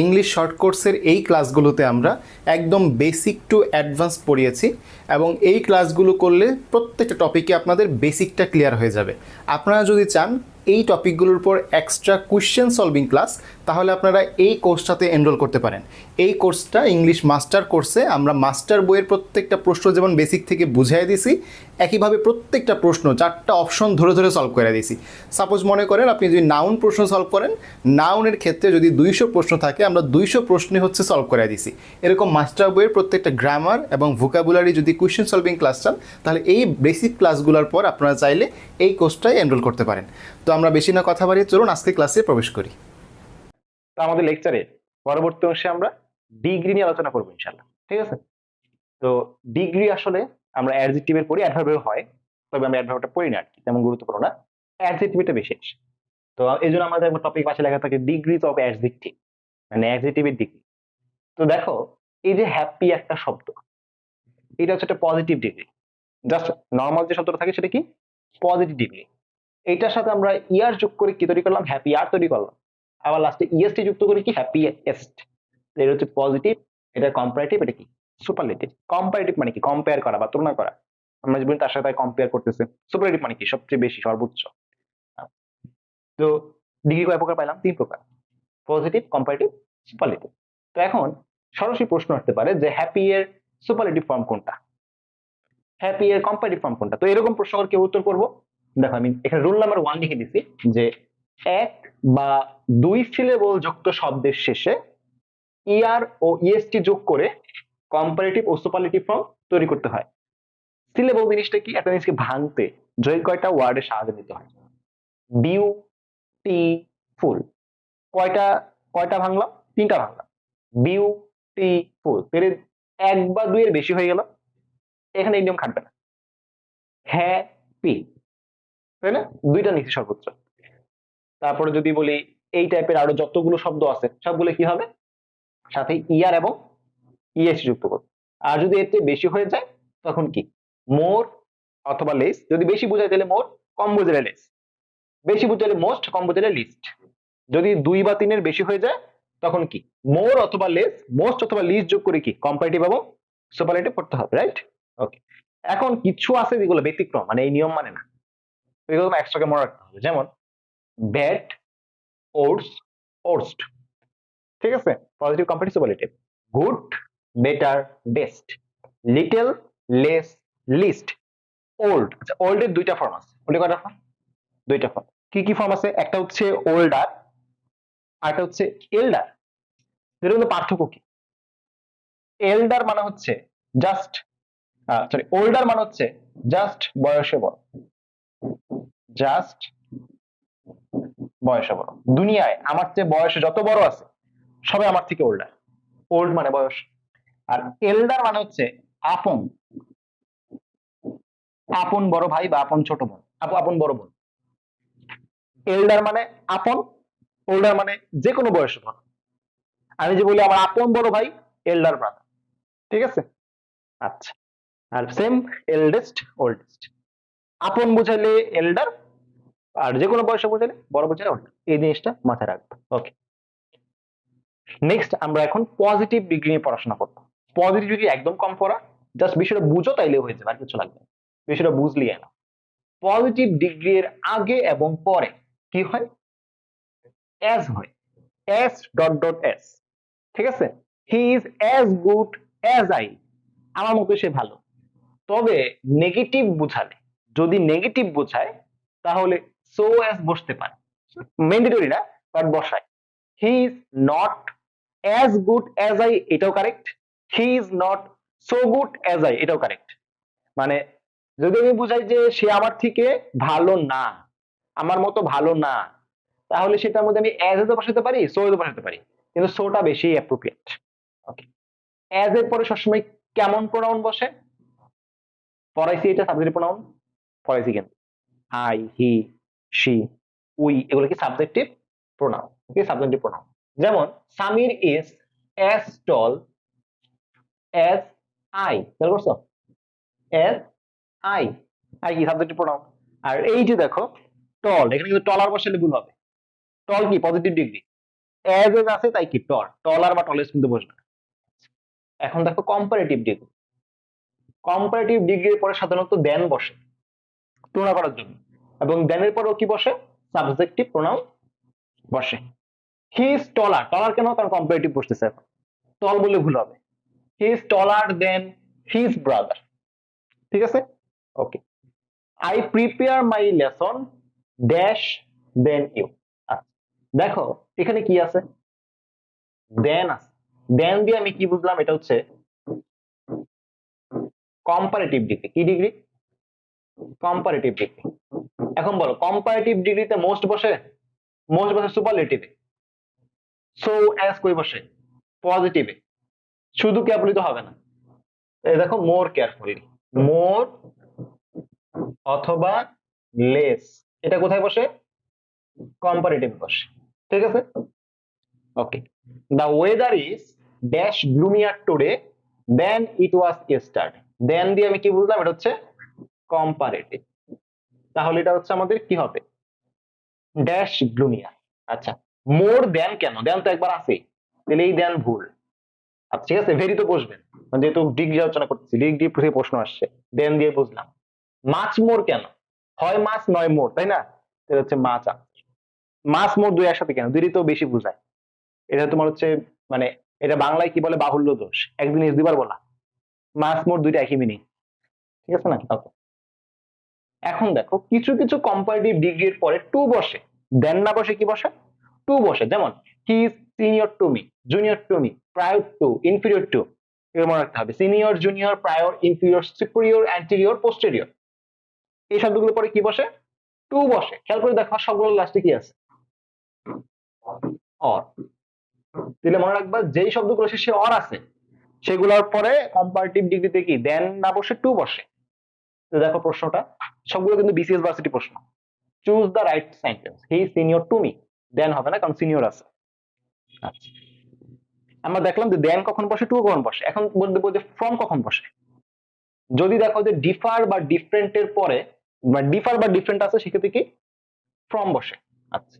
English short কোর্সের এই ক্লাসগুলোতে আমরা একদম বেসিক টু অ্যাডভান্স পড়িয়েছি এবং এই ক্লাসগুলো করলে প্রত্যেকটা টপিকে আপনাদের বেসিকটা ক্লিয়ার হয়ে যাবে। আপনারা যদি চান এই টপিকগুলোর উপর এক্সট্রা কোয়েশ্চেন সলভিং ক্লাস তাহলে আপনারা এই কোর্সটাতে এনরোল করতে পারেন। এই কোর্সটা ইংলিশ মাস্টার কোর্সে আমরা মাস্টার বইয়ের প্রত্যেকটা প্রশ্ন যেমন বেসিক থেকে বুঝিয়ে দিছি, একইভাবে প্রত্যেকটা প্রশ্ন চারটা অপশন ধরে ধরে সলভ করে দিছি। সাপোজ মনে করেন আপনি যদি নাউন প্রশ্ন সলভ করেন নাউনের ক্ষেত্রে যদি দুইশো প্রশ্ন থাকে, আমরা দুইশো প্রশ্নে হচ্ছে সলভ করে দিছি। এরকম মাস্টার বইয়ের প্রত্যেকটা গ্রামার এবং ভোকাবুলারি যদি কোয়েশ্চেন সলভিং ক্লাস চান, তাহলে এই বেসিক ক্লাসগুলোর পর আপনারা চাইলে এই কোর্সটাই এনরোল করতে পারেন। তো আমরা বেশি না কথা বাড়িয়ে চলুন আজকে ক্লাসে প্রবেশ করি। তো আমাদের লেকচারে পরবর্তী অংশে আমরা ডিগ্রি নিয়ে আলোচনা করব ইনশাল্লাহ ঠিক আছে? তো ডিগ্রি আসলে আমরা অ্যাডজেক্টিভের পড়ি অ্যাডভার্বের হয়, তবে আমরা অ্যাডভার্বটা পড়ি না আর কি, তেমন গুরুত্বপূর্ণ না। অ্যাডজেক্টিভটা বেশি আসে। তো এই জন্য আমাদের টপিক পাশে লেখা থাকে ডিগ্রিজ অফ অ্যাডজেক্টিভ মানে অ্যাডজেক্টিভের ডিগ্রি তো দেখো, এই যে হ্যাপি একটা শব্দ, এটা হচ্ছে একটা পজিটিভ ডিগ্রি জাস্ট নর্মাল যে শব্দটা থাকে সেটা কি? পজিটিভ ডিগ্রি এইটার সাথে আমরা ইয়ার যোগ করে কি তৈরি করলাম? হ্যাপি আর তৈরি করলাম। আবার লাস্টে ইএসটি যুক্ত করে কি? হ্যাপিয়েস্ট এটা হচ্ছে পজিটিভ এটা কম্পারেটিভ এটা কি? সুপারলেটিভ কম্পারেটিভ মানে কি? কম্পেয়ার করা বা তুলনা করা। আমরা যদি তার সাথে কম্পেয়ার করতেছে। সুপারলেটিভ মানে কি? সবচেয়ে বেশি, সর্বোচ্চ। তো ডিগ্রি কয় প্রকার পাইলাম? তিন প্রকার। পজিটিভ কম্পারেটিভ সুপারলেটিভ তো এখন সরাসরি প্রশ্ন আসতে পারে যে হ্যাপি এর সুপারলেটিভ ফর্ম কোনটা? হ্যাপি এর কম্পারেটিভ ফর্ম কোনটা? তো এরকম প্রশ্ন করে কেউ উত্তর করব? দেখো, আমি এখানে রুল নাম্বার ওয়ান লিখে দিছি যে এক বা দুই সিলেবল যুক্ত শব্দের শেষে ইআর ও ইএসটি যোগ করে কম্পারেটিভ ও সুপারলেটিভ ফর্ম তৈরি করতে হয়। সিলেবল জিনিসটা কি? একটা জিনিসকে ভাঙতে জয় কয়টা ওয়ার্ডের সাহায্য নিতে হয়? বিউ, টি, ফুল। কয়টা কয়টা ভাঙলাম তিনটা ভাঙলাম বিউ, টি, ফুল। এর এক বা দুইয়ের বেশি হয়ে গেল। এখানে নিয়ম খাটবে না। হ্যাঁ পি তাই না? দুইটা নিচ্ছি সর্বোচ্চ তারপরে যদি বলি এই টাইপের আরও যতগুলো শব্দ আছে, সবগুলো কি হবে? সাথে ইয়ার এবং ইএস যুক্ত করব। আর যদি এর চেয়ে বেশি হয়ে যায়, তখন কি? মোর অথবা লেস। যদি বেশি বোঝায় তাহলে মোর, কম বোঝালে লেস। বেশি বুঝালে মোস্ট, কম বোঝালে লিস্ট। যদি দুই বা তিনের বেশি হয়ে যায়, তখন কি? মোর অথবা লেস, মোস্ট অথবা লিস্ট যোগ করে কি? কম্পারেটিভ এবং সুপারলেটিভ করতে হবে রাইট ওকে এখন কিছু আছে যেগুলো ব্যতিক্রম মানে এই নিয়ম মানে না। এগুলো এক্সট্রাকে মনে রাখতে হবে। যেমন ব্যাট ওটস ওটসড ঠিক আছে? Positive comparative good better best little less least old আচ্ছা ওল্ড এর দুইটা ফর্ম আছে। ওল্ডে কয়টা ফর্ম দুইটা ফর্ম কি কি ফর্ম আছে? একটা হচ্ছে ওল্ডার আর একটা হচ্ছে এল্ডার এর মধ্যে পার্থক্য কি? এল্ডার মানে হচ্ছে জাস্ট সরি ওল্ডার মানে হচ্ছে জাস্ট বয়সে বড়। জাস্ট বয়সে বড় দুনিয়ায় আমার চেয়ে বয়সে যত বড় আছে সবাই আমার থেকে ওল্ডার ওল্ড মানে বয়স। আর এল্ডার মানে হচ্ছে আপন। আপন বড় ভাই বা আপন ছোট বোন। আপু আপন বড় বোন। এল্ডার মানে আপন ওল্ডার মানে যে কোনো বয়সে বড় আমি যে বলি আমার আপন বড় ভাই এল্ডার ব্রাদার ঠিক আছে? আচ্ছা। আর সেম এল্ডেস্ট ওল্ডেস্ট আপন বুঝাইলে এল্ডার আর যে কোনো বয়সে বুঝাইলে বড় বুঝাইলে ওল্ডার এই জিনিসটা মাথায় রাখব। ওকে নেক্সট আমরা এখন পজিটিভ ডিগ্রি নিয়ে পড়াশোনা করব। পজিটিভ ডিগ্রি একদম কম পড়া জাস্ট বিষয়টা বুঝো তাইলে হয়ে যাবে, আর কিছু লাগবে বিষয়টা বুঝলিয়ে না পজিটিভ ডিগ্রি এর আগে এবং পরে কি হয়? অ্যাজ হয়। এস ডট ডট এস ঠিক আছে? He is as good as I আমার মতো সে ভালো। তবে নেগেটিভ বুঝালে যদি নেগেটিভ বোঝায়, তাহলে সো অ্যাজ বসতে পারে। ম্যান্ডেটরি না বাট বসায়। He is not as good as I এটাও correct he is not so good as I এটাও কারেক্ট মানে যদি আমি বুঝাই যে সে আমার থেকে ভালো না, আমার মতো ভালো না, তাহলে সেটার মধ্যে আমি অ্যাজ এ বসাতে পারি সো এ বসাতে পারি। কিন্তু সোটা বেশি অ্যাপ্রোপ্রিয়েট ওকে অ্যাজ এর পরে সবসময় কেমন প্রোনাউন বসে? পড়াইছি এটা সাবজেক্ট প্রোনাউন কিন্তু আই হি শি উই এগুলো কি subjective pronoun okay subjective pronoun যেমন Samir is tall as I খেয়াল করছ? আই আই কি সাবজেক্টিভ প্রোনাউন আর এই যে দেখো টল এখানে কিন্তু টলার বসালে ভুল হবে। টল কি? পজিটিভ ডিগ্রি অ্যাজ এজ আছে, তাই কি? টল টলার বা টলেস্ট কিন্তু বসবে এখন দেখো কম্পারেটিভ ডিগ্রি কম্পারেটিভ ডিগ্রির পরে সাধারণত দেন বসে। করার জন্য। এবং দেনের পরেও কি বসে? সাবজেক্টিভ প্রোনাউন বসে। হি ইজ টলার টলার কেন? কারণ কম্পারেটিভ বসতেছে এখন। টল বললে ভুল হবে। He is taller than his brother ঠিক আছে? Okay I prepare my lesson dash than you দেখো, এখানে কি আছে? দেন আছে। দেন দিয়ে আমি কি বুঝলাম? এটা হচ্ছে কম্পারেটিভ ডিগ্রি কি ডিগ্রি কম্পারেটিভ ডিগ্রি এখন বলো কম্পারেটিভ ডিগ্রিতে মোস্ট বসে মোস্ট বসে সুপারলেটিভে সো অ্যাজ কই বসে? পজিটিভে শুধু কেয়ারফুলি তো হবে না? দেখো মোর কেয়ারফুলি মোর অথবা লেস এটা কোথায় বসে? কম্পারেটিভ বসে। ঠিক আছে? Okay the weather is dash gloomier today than it was yesterday than দিয়ে আমি কি বুঝলাম? এটা হচ্ছে কম্পারেটিভ তাহলে এটা হচ্ছে আমাদের কি হবে? ড্যাশ গ্লুমিয়ার আচ্ছা মোর দেন কেন? দেন তো একবার আছে তাহলে এই দেন ভুল। আচ্ছা ঠিক আছে ভেরি তো বসবেন। যেহেতু ডিগ্রি আলোচনা করতেছি ডিগ্রি থেকে প্রশ্ন আসছে। দেন দিয়ে বুঝলাম। মাছ মোর কেন? হয় মাছ নয় মোর তাই না? এটা হচ্ছে মাছ মাছ মোর দুই একসাথে কেন? দুই তো বেশি বোঝায়। এটা তোমার হচ্ছে মানে এটা বাংলায় কি বলে? বাহুল্য দোষ। একদিন দুবার বলা। মাছ মোর দুইটা একই মিনিং ঠিক আছে না? ওকে এখন দেখো কিছু কিছু কম্পারেটিভ ডিগ্রির পরে টু বসে। দেন না বসে কি বসে? টু বসে। যেমন he is senior to me junior to me prior to inferior to এর মনে রাখতে হবে। Senior junior prior inferior superior anterior posterior এই শব্দগুলো পরে কি বসে? টু বসে। খেয়াল করে দেখো সবগুলো লাস্টে কি আছে? অর তাহলে মনে রাখবা, যেই শব্দগুলো শেষে অর আছে। সেগুলোর পরে কম্পারেটিভ ডিগ্রিতে কি? দেন না বসে টু বসে। দেখো প্রশ্নটা। সবগুলো কিন্তু বিসিএস ভার্সিটি প্রশ্ন। Choose the right sentence he senior to me than হবে না, কারণ সিনিয়র আছে। আচ্ছা। আমরা দেখলাম যে দেন কখন বসে টু কখন বসে? এখন বলতে বলতে ফ্রম কখন বসে? যদি দেখো যে ডিফার বা ডিফারেন্টের পরে, বা ডিফার বা ডিফারেন্ট আছে, সেক্ষেত্রে কি? ফ্রম বসে। আচ্ছা।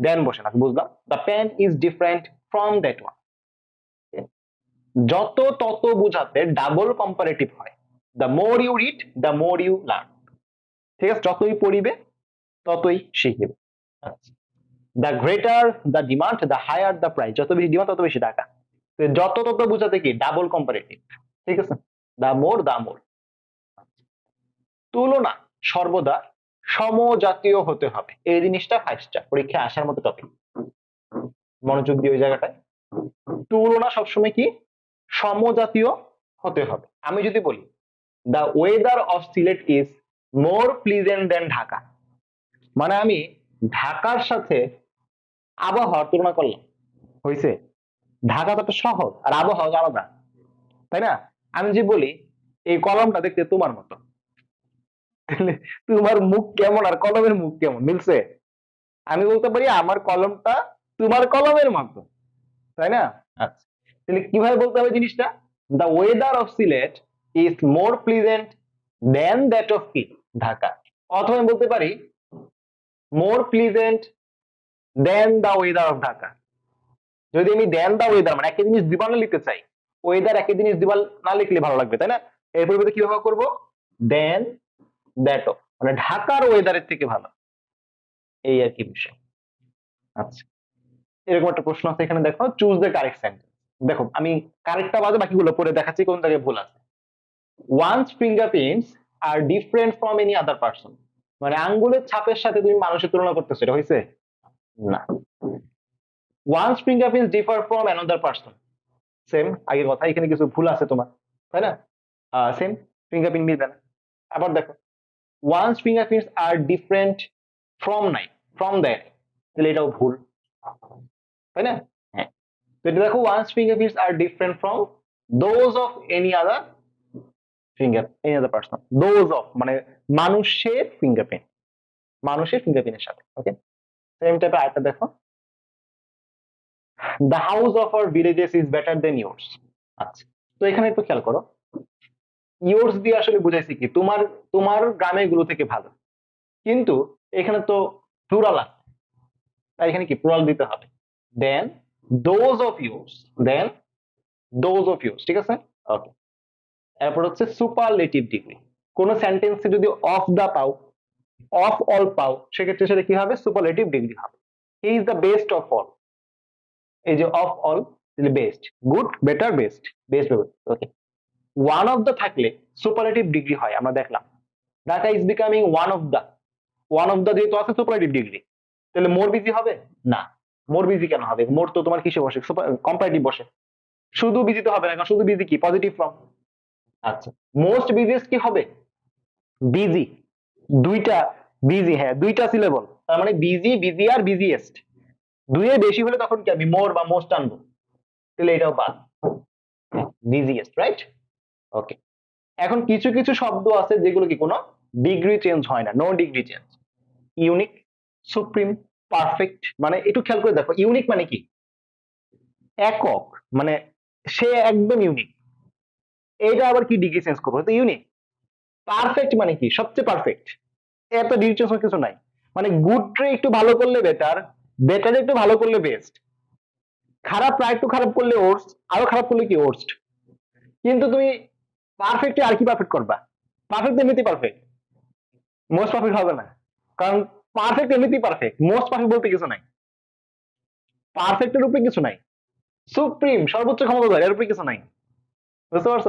দেন বসে না, বুঝলাম। The pen is different from that one যত তত বুঝাতে ডাবল কম্পারেটিভ হয়। The more you read the more you learn ঠিক আছে? যতই পড়িবে, ততই শিখিবে। The greater the demand the higher the price যত বেশি ডিমান্ড তত বেশি টাকা। যত তত বুঝাতে কি? ডাবল কম্পারেটিভ ঠিক আছে? দ্য মোর দ্য মোর তুলনা সর্বদা সমজাতীয় হতে হবে। এই জিনিসটা ফাইভ স্টার পরীক্ষায় আসার মতো টপিক মনোযোগ দিয়ে ওই জায়গাটায়। তুলনা সবসময় কি? সমজাতীয় হতে হবে। আমি যদি বলি the weather of Sylhet is more pleasant than Dhaka মানে আমি ঢাকার সাথে আবহাওয়ার তুলনা করলাম। হয়েছে ঢাকা তো একটা শহর আর আবহাওয়া আলাদা। তাই না? আমি যে বলি এই কলমটা দেখতে তোমার মতো। তোমার মুখ কেমন আর কলমের মুখ কেমন? মিলছে? আমি বলতে পারি আমার কলমটা তোমার কলমের মতো। তাই না? আচ্ছা। তাহলে কীভাবে বলতে হবে জিনিসটা? The weather of Sylhet is more pleasant than that of কি ঢাকা অথবা আমি বলতে পারি more pleasant than the weather of Dhaka যদি আমি দেন দ্য ওয়েদার মানে একই জিনিস দুবার না লিখতে চাই ওয়েদার একই জিনিস দুবার না লিখলে ভালো লাগবে, তাই না? এর পরিবর্তে কি ব্যবহার করব? দেন দ্যাট অফ মানে ঢাকার ওয়েদারের থেকে ভালো। এই আর কি বিষয়। আচ্ছা এরকম একটা প্রশ্ন আছে এখানে, দেখো চুজ দ্য কারেক্ট সেন্টেন্স দেখো, আমি কারেক্টটা বাদে বাকিগুলো পড়ে দেখাচ্ছি, কোন জায়গায় ভুল আছে। One's fingerprints are different from any other person মানে আঙ্গুলের ছাপের সাথে তুমি মানুষের তুলনা করতেছো, এটা হয়েছে না। One's fingerprints differ from another person same আগের কথা, এখানে কিছু ভুল আছে তোমার, তাই না? সেম ফিঙ্গারপ্রিন্ট মিলবে না। আবার দেখো one's fingerprints are different from নাই ফ্রম দ্যাট তাহলে এটাও ভুল, তাই না? হ্যাঁ। তো এটা দেখো one's fingerprints are different from those of any other finger any other person those of মানে মানুষের ফিঙ্গারপ্রিন্ট মানুষের ফিঙ্গারপ্রিন্টের সাথে ওকে সেম টাইপের আরেকটা দেখো। The house of our villages is better than yours আচ্ছা তো এখানে একটু খেয়াল করো। ইয়োর্স দিয়ে আসলে বুঝাইছি কি, তোমার তোমার গ্রামেরগুলো থেকে ভালো। কিন্তু এখানে তো প্লুরাল আছে। তাই এখানে কি প্লুরাল দিতে হবে। Than those of yours than those of yours ঠিক আছে? ওকে এরপর হচ্ছে সুপারলেটিভ ডিগ্রি কোন সেন্টেন্সে যদি অফ দা পাও অফ অল পাও, সেক্ষেত্রে সেটা কি হবে? সুপারলেটিভ ডিগ্রি হবে। He is the best of all এই যে of all best good better best best okay one of the থাকলে সুপারলেটিভ ডিগ্রি হয়, আমরা দেখলাম। Dhaka is becoming one of the one of the যেহেতু আছে সুপারলেটিভ ডিগ্রি তাহলে মোর বিজি হবে? না। মোর বিজি কেন হবে? মোর তো তোমার কিসে বসে? কম্পারেটিভ বসে। শুধু বিজি তো হবে না, কারণ শুধু বিজি কি? পজিটিভ ফর্ম আচ্ছা মোস্ট বিজিয়েস্ট কি হবে? বিজি দুইটা বিজি হ্যাঁ দুইটা সিলেবল তার মানে বিজি বিজি আর বিজিয়েস্ট দুইয়ের বেশি হলে তখন কি আমি মোর বা মোস্ট আনব? তাহলে এটাও বাদ। বিজিয়েস্ট রাইট ওকে এখন কিছু কিছু শব্দ আছে যেগুলো কি কোনো ডিগ্রি চেঞ্জ হয় না no degree change unique supreme perfect মানে একটু খেয়াল করে দেখো ইউনিক মানে কি? একক মানে সে একদম ইউনিক এটা আবার কি ডিগ্রি চেঞ্জ করব? তো ইউনিক পারফেক্ট মানে কি? সবচেয়ে পারফেক্ট এত ডিগ্রি চেঞ্জ কিছু নাই। মানে গুডরে একটু ভালো করলে বেটার বেটার একটু ভালো করলে বেস্ট খারাপ প্রায় একটু খারাপ করলে ওর্স্ট আরও খারাপ করলে কি ওর্স্ট কিন্তু তুমি পারফেক্ট আর কি পারফেক্ট করবা? পারফেক্ট এমনিতেই পারফেক্ট মোস্ট পারফেক্ট হবে না। কারণ পারফেক্ট এমনিতেই পারফেক্ট মোস্ট পারফেক্ট বলতে কিছু নাই। পারফেক্টের উপরে কিছু নাই। সুপ্রিম সর্বোচ্চ ক্ষমতা এর উপরে কিছু নাই। বুঝতে পারছ?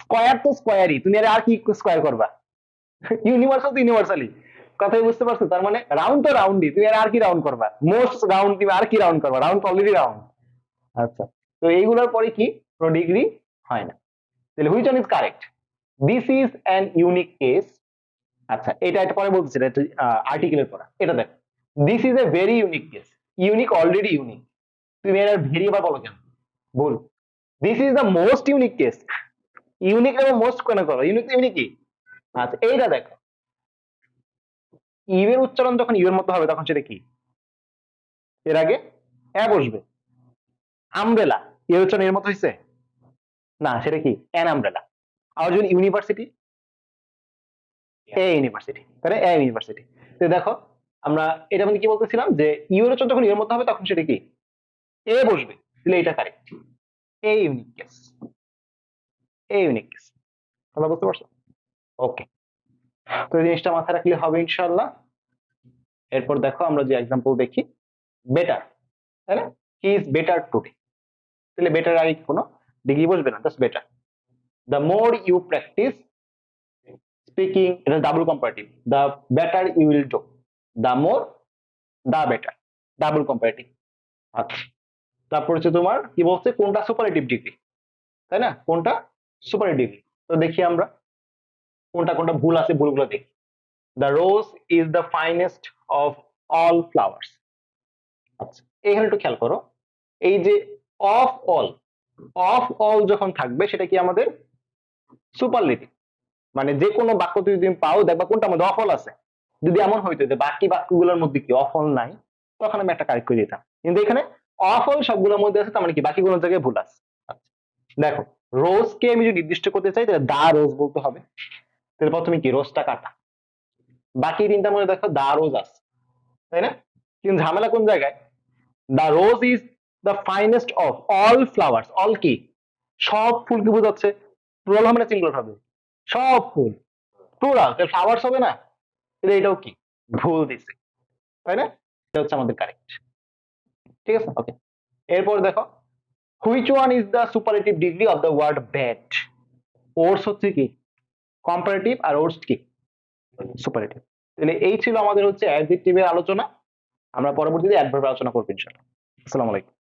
স্কোয়ার তো স্কোয়ারই তুমি আর কি স্কোয়ার করবা? ইউনিভার্সাল তো ইউনিভার্সালি কথাই বুঝতে পারছ? তার মানে রাউন্ড তো রাউন্ডই তুমি আর কি রাউন্ড করবা? মোস্ট রাউন্ড তুমি আর কি রাউন্ড করবা? রাউন্ড অলরেডি রাউন্ড আচ্ছা তো এইগুলোর পরে কি? কোনো ডিগ্রি হয় না। তাহলে which one is correct this is an unique case আচ্ছা এটা এটা পরে বলতেছি, এটা আর্টিকেলের পড়া এটা দেখো। This is a very unique case unique already unique তুমি এর ভেরি আবার বলো কেন? বল this is the most unique case unique এবং মোস্ট কেন করো ইউনিক ইউনিক কি? আচ্ছা এইটা দেখো। ইউ এর উচ্চারণ যখন ইউ এর মতো হবে তখন সেটা কি? এর আগে এ বসবে। আমব্রেলা এর উচ্চারণ এর মতো হয়েছে না সেটা কি? অ্যান আমব্রেলা আর যদি ইউনিভার্সিটি এ ইউনিভার্সিটি তাহলে এ ইউনিভার্সিটি তো দেখো আমরা এটা মানে কি বলতেছিলাম? যে ইউ উচ্চারণ যখন ইউ এর মতো হবে তখন সেটা কি? এ বসবে। তাহলে এটা correct a unique case a unique case তোমরা বুঝতে পারছ? ওকে তো এই জিনিসটা মাথায় রাখলে হবে ইনশাআল্লাহ। এরপর দেখো আমরা যে এক্সাম্পল দেখি বেটার তাই না? হি ইজ বেটার টুডে তাহলে বেটার আগে কোনো ডিগ্রি বসবে না just better the more you practice speaking এটা double comparative the better you will do the more the better double comparative আচ্ছা তারপর হচ্ছে তোমার কি বলছে? কোনটা সুপারলেটিভ ডিগ্রি তাই না? কোনটা? সুপারলেটিভ ডিগ্রি তো দেখি আমরা কোনটা কোনটা ভুল আছে ভুলগুলো দেখি। The rose is the finest of all flowers আচ্ছা এখানে একটু খেয়াল করো। এই যে অফ অল অফ অল যখন থাকবে, সেটা কি আমাদের? সুপারলেটিভ মানে যে কোনো বাক্য যদি তুমি পাও, দেখবা কোনটা মধ্যে অফল আছে। যদি এমন হইতো যে বাকি বাক্যগুলোর মধ্যে কি অফল নাই, তখন আমি একটা কারেক্ট করে দিতাম। কিন্তু এখানে অফল সবগুলোর মধ্যে আছে তার মানে কি? বাকিগুলোর জায়গায় ভুল আছে। আচ্ছা, দেখো রোজকে আমি যদি নির্দিষ্ট করতে চাই তাহলে দা রোজ বলতে হবে। তাহলে প্রথমে কি? রোজটা কাটা। বাকি তিনটার মধ্যে দেখো দা রোজ আছে। তাই না? কিন্তু ঝামেলা কোন জায়গায়? The rose is the finest of all flowers all কি? সব ফুলকে বোঝাচ্ছে? প্লুরাল হবে না সিঙ্গুলার হবে? সব ফুল। প্লুরাল ফ্লাওয়ার্স হবে না? তাহলে এটাও কি? ভুল দিছে। তাই না? এটা হচ্ছে আমাদের কারেক্ট ঠিক আছে? ওকে এরপর দেখো which one is the superlative degree of the word bad worse হচ্ছে কি? কম্পারেটিভ আর ওর্স কি? সুপারেটিভ তাহলে এই ছিল আমাদের হচ্ছে অ্যাডজেক্টিভের আলোচনা। আমরা পরবর্তীতে অ্যাডভার্ব আলোচনা করব ইনশাআল্লাহ। আসসালামু আলাইকুম।